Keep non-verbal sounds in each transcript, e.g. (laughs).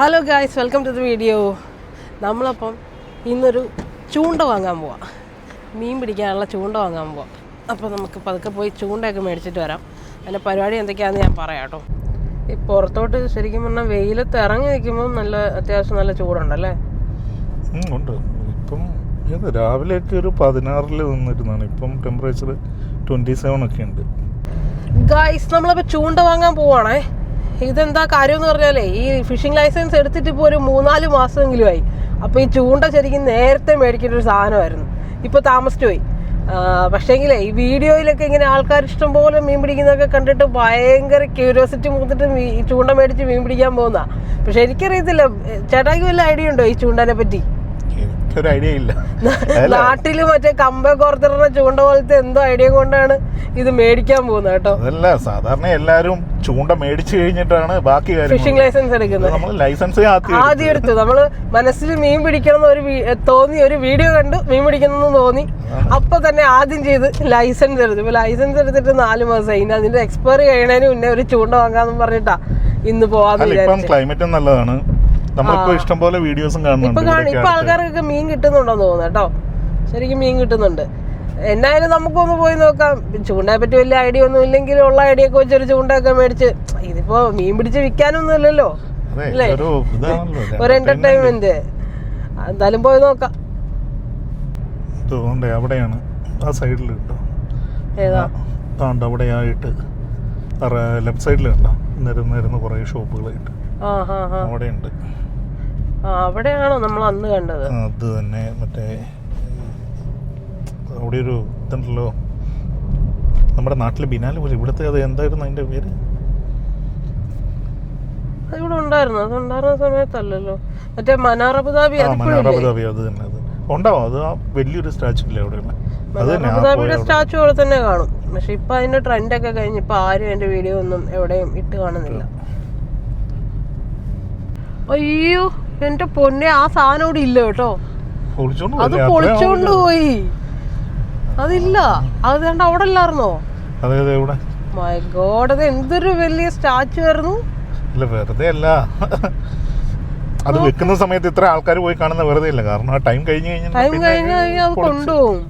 Hello guys welcome to the video നമ്മളപ്പം ഇന്നൊരു ചൂണ്ട വാങ്ങാൻ പോവാം. മീൻ പിടിക്കാനുള്ള ചൂണ്ട വാങ്ങാൻ പോവാം. അപ്പോൾ നമുക്ക് പതുക്കെ പോയി ചൂണ്ടയൊക്കെ മേടിച്ചിട്ട് വരാം. അതിന്റെ പരിപാടി എന്തൊക്കെയാണെന്ന് ഞാൻ പറയാം കേട്ടോ. ഈ പുറത്തോട്ട് ശരിക്കും പറഞ്ഞാൽ വെയിലത്ത് ഇറങ്ങി നിൽക്കുമ്പോൾ നല്ല അത്യാവശ്യം നല്ല ചൂടുണ്ടല്ലേ? ഉണ്ട്. ഇപ്പം ഏത് രാവിലെയൊക്കെ ഒരു പതിനാറിൽ നിന്നിരുന്നാണ്. ഇപ്പം ടെമ്പറേച്ചർ ട്വന്റി സെവൻ ഒക്കെ ഉണ്ട്. ഗായ്സ് നമ്മളപ്പോൾ ചൂണ്ട വാങ്ങാൻ പോവാണേ. ഇതെന്താ കാര്യം എന്ന് പറഞ്ഞാലേ ഈ ഫിഷിംഗ് ലൈസൻസ് എടുത്തിട്ട് ഇപ്പോൾ ഒരു മൂന്നാൽ മാസമെങ്കിലും ആയി അപ്പോൾ ഈ ചൂണ്ട ശരിക്കും നേരത്തെ മേടിക്കേണ്ട ഒരു സാധനമായിരുന്നു. ഇപ്പോൾ താമസിച്ചു പോയി. പക്ഷേങ്കിലേ ഈ വീഡിയോയിലൊക്കെ ഇങ്ങനെ ആൾക്കാർ ഇഷ്ടം പോലെ മീൻ പിടിക്കുന്നതൊക്കെ കണ്ടിട്ട് ഭയങ്കര ക്യൂരിയോസിറ്റി മൂത്തിട്ട് ഈ ചൂണ്ട മേടിച്ച് മീൻ പിടിക്കാൻ പോകുന്ന പക്ഷെ എനിക്കറിയത്തില്ല ചേട്ടാക്ക് വല്ല ഐഡിയ ഉണ്ടോ ഈ ചൂണ്ടനെ പറ്റി? എനിക്കൊരു ഐഡിയ ഇല്ല. നാട്ടിൽ മറ്റേ കമ്പ കോർത്തിടുന്ന ചൂണ്ട പോലത്തെ എന്തോ ഐഡിയ കൊണ്ടാണ് ഇത് മേടിക്കാൻ പോകുന്നത് കേട്ടോ. അതല്ല സാധാരണ എല്ലാരും ചൂണ്ട മേടിച്ചു കഴിഞ്ഞിട്ടാണ് ബാക്കി ഫിഷിംഗ് ലൈസൻസ് എടുക്കുന്നത്. നമ്മൾ ലൈസൻസ് ആദ്യം എടുത്തു നമ്മൾ മനസ്സിൽ മീൻ പിടിക്കണം ഒരു തോന്നി. ഒരു വീഡിയോ കണ്ടു മീൻ പിടിക്കണം തോന്നി. അപ്പൊ തന്നെ ആദ്യം ചെയ്ത് ലൈസൻസ് എടുത്തു. ഇപ്പൊ ലൈസൻസ് എടുത്തിട്ട് നാല് മാസം ഇനി അതിന്റെ എക്സ്പയറി കഴിയണതിന് മുന്നേ ഒരു ചൂണ്ട വാങ്ങാന്ന് പറഞ്ഞിട്ടാ ഇന്ന് പോവാന്ന് വിചാരിച്ചു. ക്ലൈമറ്റും നല്ലതാണ്. നമ്മളിപ്പോ ഇഷ്ടം പോലെ വീഡിയോസും ഇപ്പൊ കാണുന്നുണ്ട് കാണി. ഇപ്പൊ. ആൾക്കാർക്കൊക്കെ മീൻ കിട്ടുന്നുണ്ടെന്ന് തോന്നുന്നു കേട്ടോ. ശരിക്കും മീൻ കിട്ടുന്നുണ്ട്. എന്നായാലും നമുക്കൊന്ന് പോയി നോക്കാം. ചൂണ്ടയെ പറ്റി വലിയ ഐഡിയ ഒന്നും ഇല്ലെങ്കിൽ ഉള്ള ഐഡിയ ഒക്കെ വെച്ചൊരു ചൂണ്ടയൊക്കെ മേടിച്ച് ഇതിപ്പോ മീൻ പിടിച്ച് വിൽക്കാനൊന്നും ഇല്ലല്ലോ. അല്ലേ? (laughs) ഒരു എന്റർടൈൻമെന്റ് എന്തായാലും പോയി നോക്കാം. അവിടെയാണ് ആ സൈഡിൽ കേട്ടോ. ഏതാ? ആണ്ട് അവിടെയായിട്ട് ലെഫ്റ്റ് സൈഡിൽ കണ്ടോ? നിരന്ന് നിരന്ന് കുറേ ഷോപ്പുകളായിട്ട്. അവിടെയുണ്ട്. അവിടെയാണോ നമ്മൾ അന്ന് കണ്ടത്? അത് തന്നെ. മറ്റേ അവിടെ ഒരു ഇതുണ്ടല്ലോ. നമ്മുടെ നാട്ടിലെ ബിനാല് പോലെ. ഇവിടുത്തെ അത് എന്തായിരുന്നു അതിന്റെ പേര്? ഇവിടെ ഉണ്ടായിരുന്നു. അത് ഉണ്ടായിരുന്ന സമയത്തല്ലല്ലോ. മറ്റേ മനാർ അബുദാബി അത് തന്നെ അത് ഉണ്ടാവും. അത് ആ വലിയൊരു സ്റ്റാച്ചു ഇല്ലേ അവിടെയുള്ള അബുദാബിയുടെ സ്റ്റാച്ചു പോലെ തന്നെ കാണും. പക്ഷെ ഇപ്പൊ അതിന്റെ ട്രെൻഡൊക്കെ കഴിഞ്ഞ് ഇപ്പൊ ആരും എന്റെ വീഡിയോ ഒന്നും എവിടെയും ഇട്ട് കാണുന്നില്ല. അയ്യോ. എന്റെ പൊന്നെ ആ സാധനം ഇവിടെ ഇല്ല കേട്ടോ. അത് പൊളിച്ചോണ്ട് പോയി. അതില്ല. അത് കണ്ട അവിടെ ഇല്ലായിരുന്നോ? മൈ ഗോഡ് അത് എന്തൊരു വലിയ സ്റ്റാച്ചു ആയിരുന്നു. ഇല്ല വെറുതെ അല്ല. അത് വെക്കുന്ന സമയത്ത് ഇത്ര ആൾക്കാർ പോയി കാണുന്ന വെറുതെ അല്ല കാരണം ആ ടൈം കഴിഞ്ഞു കഴിഞ്ഞാൽ ടൈം കഴിഞ്ഞു കഴിഞ്ഞാൽ അത് കൊണ്ടുപോകും.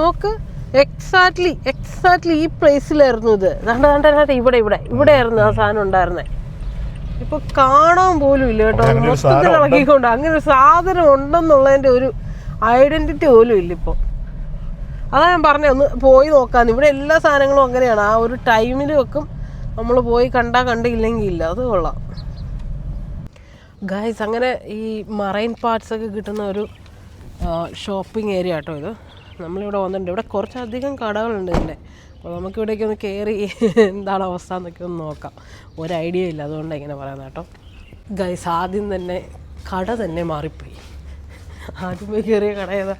നോക്ക് എക്സാക്ട്ലി എക്സാക്ട്ലി ഈ പ്ലേസിലായിരുന്നു ഇത്. ഇവിടെ ഇവിടെ ഇവിടെ ആയിരുന്നു ആ സാധനം ഉണ്ടായിരുന്നേ. ഇപ്പൊ കാണാൻ പോലും ഇല്ല കേട്ടോ. മൊത്തത്തിൽ ഇളകിക്കൊണ്ട് അങ്ങനെ ഒരു സാധനം ഉണ്ടെന്നുള്ളതിന്റെ ഒരു ഐഡന്റിറ്റി പോലും ഇല്ല ഇപ്പൊ. അതാ ഞാൻ പറഞ്ഞ ഒന്ന് പോയി നോക്കാൻ ഇവിടെ എല്ലാ സാധനങ്ങളും അങ്ങനെയാണ്. ആ ഒരു ടൈമിൽ വെക്കും നമ്മൾ പോയി കണ്ടാ കണ്ടില്ലെങ്കിൽ ഇല്ല. അത് കൊള്ളാം. ഗായ്സ് അങ്ങനെ ഈ മറൈൻ പാർട്സ് ഒക്കെ കിട്ടുന്ന ഒരു ഷോപ്പിംഗ് ഏരിയ കേട്ടോ ഇത്. നമ്മളിവിടെ വന്നിട്ടുണ്ട്. ഇവിടെ കുറച്ചധികം കടകളുണ്ട് ഇതിന്റെ അപ്പോൾ നമുക്ക് ഇവിടേക്ക് ഒന്ന് കയറി എന്താണ് അവസ്ഥ എന്നൊക്കെ ഒന്ന് നോക്കാം. ഒരു ഐഡിയ ഇല്ല അതുകൊണ്ടാണ് ഇങ്ങനെ പറയുന്നത് കേട്ടോ. ഗൈസ് ആദ്യം തന്നെ കട തന്നെ മാറിപ്പോയി. ആദ്യം പോയി കയറിയ കട ഏതാ?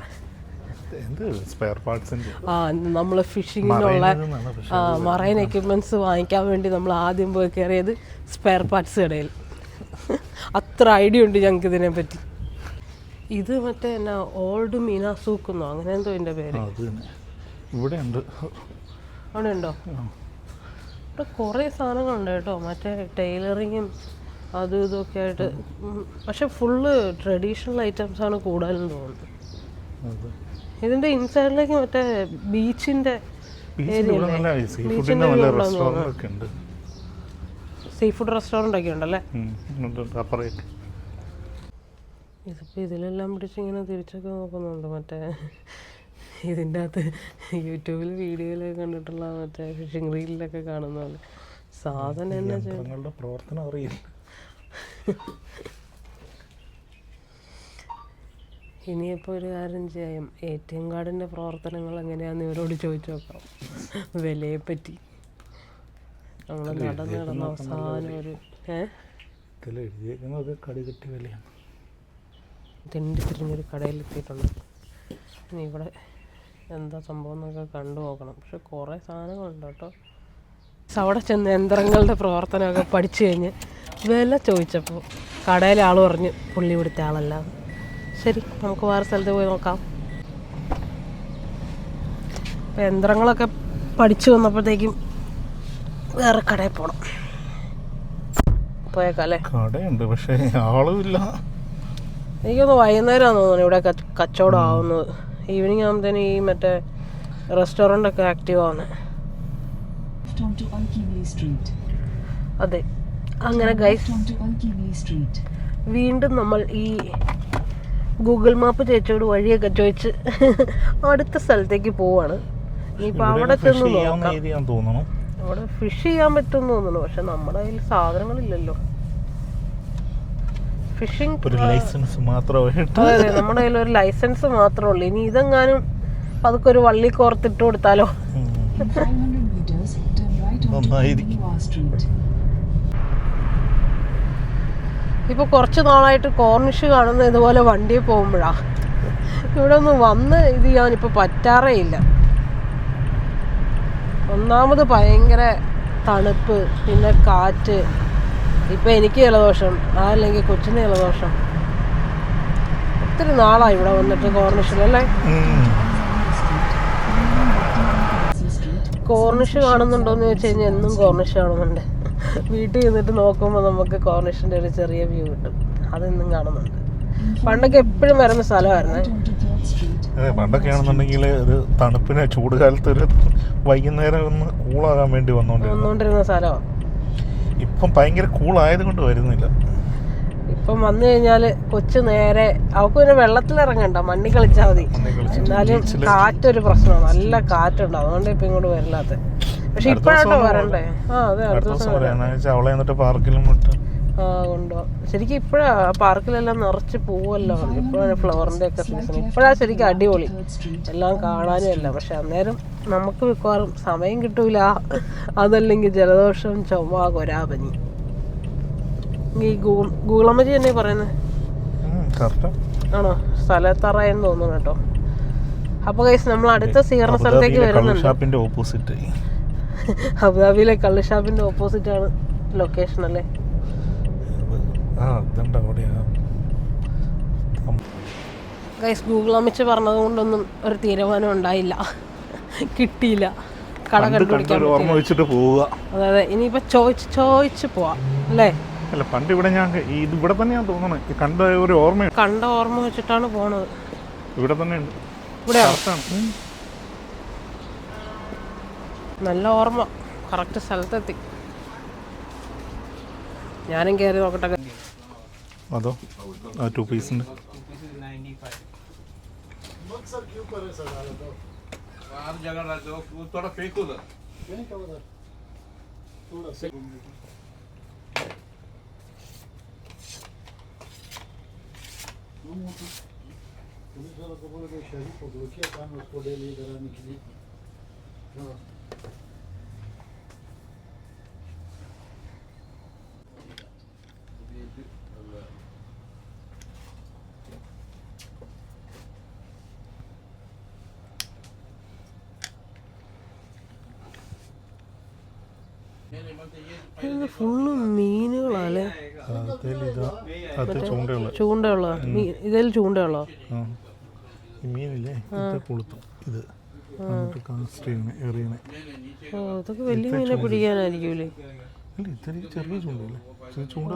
ആ നമ്മൾ ഫിഷിങ്ങിനുള്ള മറൈൻ എക്യുപ്മെന്റ്സ് വാങ്ങിക്കാൻ വേണ്ടി നമ്മൾ ആദ്യം പോയി കയറിയത് സ്പെയർ പാർട്സ് കടയിൽ. അത്ര ഐഡിയ ഉണ്ട് ഞങ്ങൾക്ക് ഇതിനെ പറ്റി. ഇത് മറ്റേ എന്നാ ഓൾഡ് മീന സൂക്കുന്നോ അങ്ങനെ എന്തോ എന്റെ പേര്. ഇവിടെ ഉണ്ട് അവിടെ ഉണ്ടോ ഇവിടെ കുറേ സാധനങ്ങളുണ്ട് കേട്ടോ. മറ്റേ ടൈലറിങ്ങും അതും ഇതൊക്കെ ആയിട്ട്. പക്ഷെ ഫുള്ള് ട്രഡീഷണൽ ഐറ്റംസ് ആണ് കൂടുതലും തോന്നുന്നത്. ഇതിന്റെ ഇൻസൈഡിലേക്ക് മറ്റേ ബീച്ചിന്റെ സീ ഫുഡ് റെസ്റ്റോറന്റ് ഒക്കെ ഉണ്ടല്ലേ? ഇതിപ്പോ ഇതിപ്പോൾ ഇതിലെല്ലാം പിടിച്ച് ഇങ്ങനെ തിരിച്ചൊക്കെ നോക്കുന്നുണ്ട് മറ്റേ ഇതിന്റെ അകത്ത് യൂട്യൂബിൽ വീഡിയോയിലൊക്കെ കണ്ടിട്ടുള്ള മറ്റേ ഫിഷിംഗ് റീലിലൊക്കെ കാണുന്ന പോലെ. സാധനം എന്നാ പ്രവർത്തനം അറിയില്ല. ഇനിയിപ്പോൾ ഒരു കാര്യം ചെയ്യാം. എ ടി എം കാർഡിന്റെ പ്രവർത്തനങ്ങൾ എങ്ങനെയാണെന്ന് ഇവരോട് ചോദിച്ചു നോക്കാം. വിലയെ പറ്റി. നമ്മൾ നടന്ന് നടന്ന അവസാനം ഒരു ഏഹ് വിലയാണ്. തിണ്ടി തിരിഞ്ഞൊരു കടയിലെത്തിയിട്ടുണ്ട്. ഇനി ഇവിടെ എന്താ സംഭവം എന്നൊക്കെ കണ്ടു നോക്കണം. പക്ഷെ കുറേ സാധനങ്ങളുണ്ട് കേട്ടോ. അവിടെ ചെന്ന് യന്ത്രങ്ങളുടെ പ്രവർത്തനമൊക്കെ പഠിച്ചു കഴിഞ്ഞ് വില ചോദിച്ചപ്പോൾ കടയിലെ ആൾ പറഞ്ഞു പുള്ളി ഇവിടുത്തെ ആളല്ല. ശരി നമുക്ക് വേറെ സ്ഥലത്ത് പോയി നോക്കാം. അപ്പം യന്ത്രങ്ങളൊക്കെ പഠിച്ചു വന്നപ്പോഴത്തേക്കും വേറെ കടയിൽ പോകണം കടയുണ്ട് പക്ഷേ ആളുമില്ല എനിക്കൊന്ന് വൈകുന്നേരം തോന്നുന്നു ഇവിടെ കച്ചവടം ആവുന്നത്. ഈവനിങ് ആകുമ്പോഴത്തേന് ഈ മറ്റേ റെസ്റ്റോറന്റ് ഒക്കെ ആക്റ്റീവ് ആവുന്നത് അതെ. അങ്ങനെ ഗൈസ് വീണ്ടും നമ്മൾ ഈ ഗൂഗിൾ മാപ്പ് ചേച്ചിയോട് വഴിയൊക്കെ ചോദിച്ച് അടുത്ത സ്ഥലത്തേക്ക് പോവാണ്. ഇനിയിപ്പോൾ അവിടെ ഫിഷ് ചെന്ന് നോക്കാം. തോന്നുന്നു. അവിടെ ഫിഷ് ചെയ്യാൻ പറ്റുമെന്ന് തോന്നുന്നു. പക്ഷെ നമ്മുടെ കയ്യിൽ സാധനങ്ങളില്ലല്ലോ. ഫിഷിംഗ് ഒരു ലൈസൻസ് മാത്രമേ നമ്മുടെ കയ്യിൽ ഒരു ലൈസൻസ് മാത്രമേ ഉള്ളൂ ഇനി ഇതെങ്ങാനും അതൊക്കെ ഒരു വള്ളി കോർത്തിട്ട് കൊടുത്താലോ ഉം. In 500 meters, turn right onto നന്നായിരിക്കും. Alkimia Street. ഇപ്പൊ കുറച്ച് നാളായിട്ട് കോർണിഷ് കാണുന്ന ഇതുപോലെ വണ്ടിയിൽ പോകുമ്പോഴാ ഇവിടെ ഒന്ന് വന്ന് ഇത് ചെയ്യാനിപ്പോ പറ്റാറേ ഇല്ല ഒന്നാമത് ഭയങ്കര തണുപ്പ് പിന്നെ കാറ്റ് ഇപ്പൊ എനിക്ക് ജലദോഷം അതല്ലെങ്കിൽ കൊച്ചിന് ജലദോഷം. ഒത്തിരി നാളായി ഇവിടെ വന്നിട്ട് കോർണിഷിലല്ലേ അല്ലേ? കോർണിഷ് കാണുന്നുണ്ടോന്ന് ചോദിച്ചു കഴിഞ്ഞാൽ എന്നും കോർണിഷ് കാണുന്നുണ്ട്. വീട്ടിൽ നിന്നിട്ട് നോക്കുമ്പോൾ നമുക്ക് കോർണിഷിന്റെ ഒരു ചെറിയ വ്യൂ കിട്ടും. അതെന്നും കാണുന്നുണ്ട്. പണ്ടൊക്കെ എപ്പോഴും വരുന്ന സ്ഥലമായിരുന്നേ. Right onto 3rd Street. അതെ പണ്ടൊക്കെ ആണെന്നുണ്ടെങ്കിൽ ഒരു തണുപ്പിന് ചൂട് കാലത്ത് ഒരു വൈകുന്നേരം ഒന്ന് കൂളാകാൻ വേണ്ടി വന്നോണ്ടിരുന്ന സ്ഥലമാണ് ഇപ്പം ഭയങ്കര കൂൾ കൊണ്ട് വരുന്നില്ല. ഇപ്പം വന്നു കഴിഞ്ഞാൽ കൊച്ചു നേരെ അവൾക്ക് പിന്നെ വെള്ളത്തിലിറങ്ങണ്ട മണ്ണി കളിച്ചാൽ മതി. എന്നാലും കാറ്റൊരു പ്രശ്നമാണ് നല്ല കാറ്റുണ്ട് അതുകൊണ്ട് ഇപ്പം ഇങ്ങോട്ട് വരില്ലാത്ത. പക്ഷെ ഇപ്പോഴാട്ടോ വരണ്ടേ? ആ അതെ അടുത്ത ദിവസം അവളെ എന്നിട്ട് പാർക്കിലും വിട്ട്. ആ കൊണ്ടുപോകാം ശരിക്കും ഇപ്പോഴാ പാർക്കിലെല്ലാം നിറച്ച് പോവല്ലോ ഇപ്പോഴാണ് ഫ്ലവറിന്റെ ഒക്കെ സീസൺ ഇപ്പോഴാ ശരിക്കും അടിപൊളി. എല്ലാം കാണാനും അല്ല. പക്ഷെ അന്നേരം നമുക്ക് മിക്കവാറും സമയം കിട്ടൂല. അതല്ലെങ്കിൽ ജലദോഷം ചുമ കൊരാപനി. ഈ ഗൂഗിൾ ഗൂഗിളമ്മജി തന്നെ പറയുന്നത് ആണോ? സ്ഥലത്തറയെന്ന് തോന്നുന്നു കേട്ടോ. അപ്പൊ കൈസ് നമ്മൾ അടുത്ത സീകരണ സ്ഥലത്തേക്ക് വരുന്നുണ്ട്. ഓപ്പോസിറ്റ് അബുദാബിയിലെ കള്ളുഷാപ്പിന്റെ ഓപ്പോസിറ്റ് ആണ് ലൊക്കേഷൻ അല്ലേ? ആ ഗൈസ് ഗൂഗിൾ അമിച്ച് പറഞ്ഞത് കൊണ്ടൊന്നും ഒരു തീരുമാനം ഉണ്ടായില്ല. കിട്ടിയില്ല. കട കണ്ടുപിടിക്കാൻ ഓർമ്മ വെച്ചിട്ട് പോവുക. അതെ അതെ ഇനിയിപ്പോ ചോയിച്ച് ചോദിച്ച് പോവാം അല്ലേ? അല്ല പണ്ട് ഇവിടെ ഞാൻ ഇത് ഇവിടെ തന്നെയാ തോന്നുന്നത് കണ്ട ഒരു ഓർമ്മ കണ്ട ഓർമ്മ വെച്ചിട്ടാണ് പോണത്. ഇവിടെ തന്നെ ഉണ്ട്. ഇവിടെയാണ് നല്ല ഓർമ്മ. കറക്റ്റ് സ്ഥലത്തെത്തി. ഞാനും കയറി നോക്കട്ടെ. അതോ ആ ടു പീസിന്റെ Шарипов блокет, там вот подали и дарами кредит. ഇതാ അത് ചൂണ്ടുള്ള ചൂണ്ടയുള്ള ഇതിൽ ചൂണ്ടയുള്ള മീനില്ലേ ഇത് ഇതൊക്കെ വലിയ മീനെ പിടിക്കാനായിരിക്കൂലേ? ചെറിയ ചൂണ്ടല്ലേ ചൂണ്ട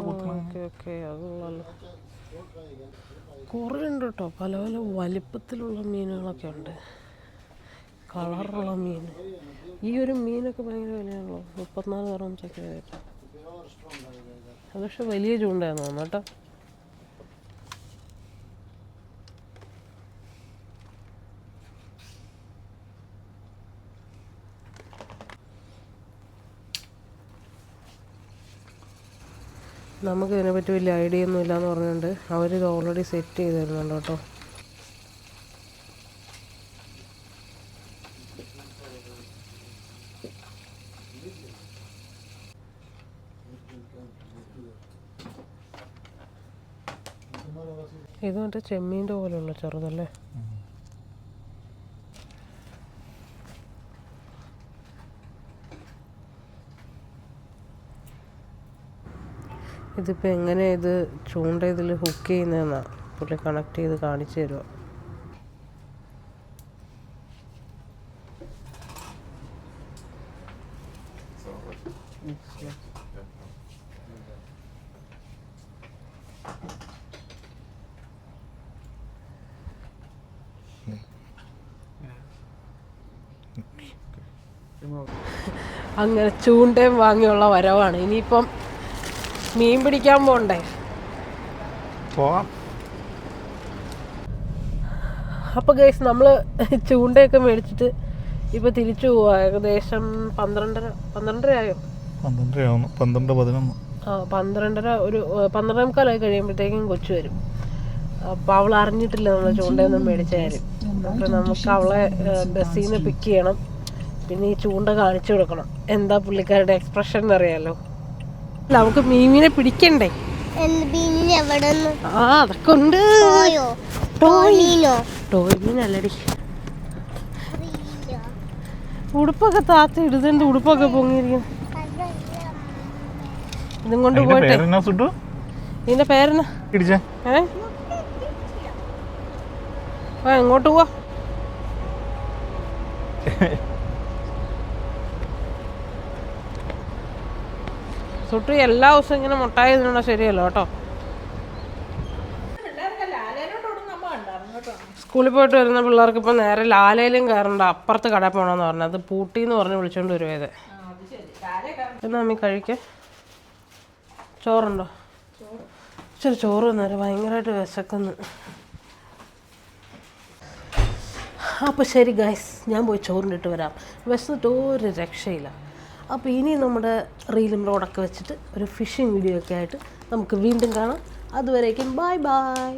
കുറേ ഉണ്ട് കേട്ടോ പല പല വലിപ്പത്തിലുള്ള മീനുകളൊക്കെ ഉണ്ട്. കളറുള്ള മീൻ. ഈ ഒരു മീനൊക്കെ ഭയങ്കര വിലയാണല്ലോ. മുപ്പത്തിനാല് അറുപഞ്ചൊക്കെ ആയിട്ട് അത് പക്ഷെ വലിയ ചൂണ്ടായിരുന്നു തോന്നട്ടോ നമുക്ക് ഇതിനെപ്പറ്റി വലിയ ഐഡിയ ഒന്നും ഇല്ലാന്ന് പറഞ്ഞുകൊണ്ട് അവരിത് ഓൾറെഡി സെറ്റ് ചെയ്തിരുന്നുണ്ട് കേട്ടോ. മറ്റേ ചെമ്മീന്റെ പോലെയുള്ള ചെറുതല്ലേ? ഇതിപ്പോൾ എങ്ങനെ ഇത് ചൂണ്ട ഇതിൽ ഹുക്ക് ചെയ്യുന്നതെന്നാണ് പുള്ളി കണക്ട് ചെയ്ത് കാണിച്ചു തരുക അങ്ങനെ ചൂണ്ടയും വാങ്ങിയുള്ള വരവാണ്. ഇനിയിപ്പം മീൻ പിടിക്കാൻ പോണ്ടേ? പോവാം. അപ്പോൾ ഗൈസ് നമ്മൾ ചൂണ്ടയൊക്കെ മേടിച്ചിട്ട് ഇപ്പോൾ തിരിച്ചു പോവാ. ഏകദേശം പന്ത്രണ്ടര പന്ത്രണ്ടര ആയോ പന്ത്രണ്ടരയാവുന്നു. പന്ത്രണ്ട് പതിനൊന്ന്. ആ പന്ത്രണ്ടര ഒരു പന്ത്രണ്ടേ മുക്കാലായി കഴിയുമ്പോഴത്തേക്കും കൊച്ചു വരും. അപ്പോൾ അവൾ അറിഞ്ഞിട്ടില്ല നമ്മൾ ചൂണ്ടയൊന്നും മേടിച്ച കാര്യം. അപ്പോൾ നമുക്ക് അവളെ ബസ്സിൽ നിന്ന് പിക്ക് ചെയ്യണം. പിന്നെ ഈ ചൂണ്ട കാണിച്ചു കൊടുക്കണം. എന്താ പുള്ളിക്കാരുടെ എക്സ്പ്രഷൻ എന്നറിയാലോ അല്ല നമുക്ക് മീമിനെ പിടിക്കണ്ടേ? ആ അതൊക്കെ ഉണ്ട് ടോയിനല്ലടി ഉടുപ്പൊക്കെ താത്ത ഇടുന്നുണ്ട് ഉടുപ്പൊക്കെ പൊങ്ങിയിരിക്കുന്നു. ഇതും കൊണ്ട് പോയിട്ടെ പോട്ടെ. പേരെന്നാ സുട്ടു? ഇതിന്റെ പേരെന്നാ? ഏ? ആ എങ്ങോട്ട് പോവാ? (laughs) സുട്ടി എല്ലാ ദിവസവും ഇങ്ങനെ മുട്ടായി ശരിയല്ലോ കേട്ടോ. സ്കൂളിൽ പോയിട്ട് വരുന്ന പിള്ളേർക്ക് ഇപ്പം നേരെ ലാലയിലും കയറണ്ട അപ്പുറത്ത് കടയിൽ പോകണമെന്ന് പറഞ്ഞത് പൂട്ടി എന്ന് പറഞ്ഞ് വിളിച്ചോണ്ട് വരുവേത് എന്നാ അമ്മ കഴിക്ക. ചോറുണ്ടോ? ഇച്ചിരി ചോറ് തന്നേരം ഭയങ്കരമായിട്ട് വിശക്കുന്നു. അപ്പോൾ ശരി ഗൈസ് ഞാൻ പോയി ചോറിനിട്ട് വരാം. വിശന്നിട്ട് ഒരു രക്ഷയില്ല. അപ്പോൾ ഇനി നമ്മുടെ റീലും റോഡൊക്കെ വെച്ചിട്ട് ഒരു ഫിഷിംഗ് വീഡിയോ ഒക്കെ ആയിട്ട് നമുക്ക് വീണ്ടും കാണാം. അതുവരേക്കും ബൈ ബൈ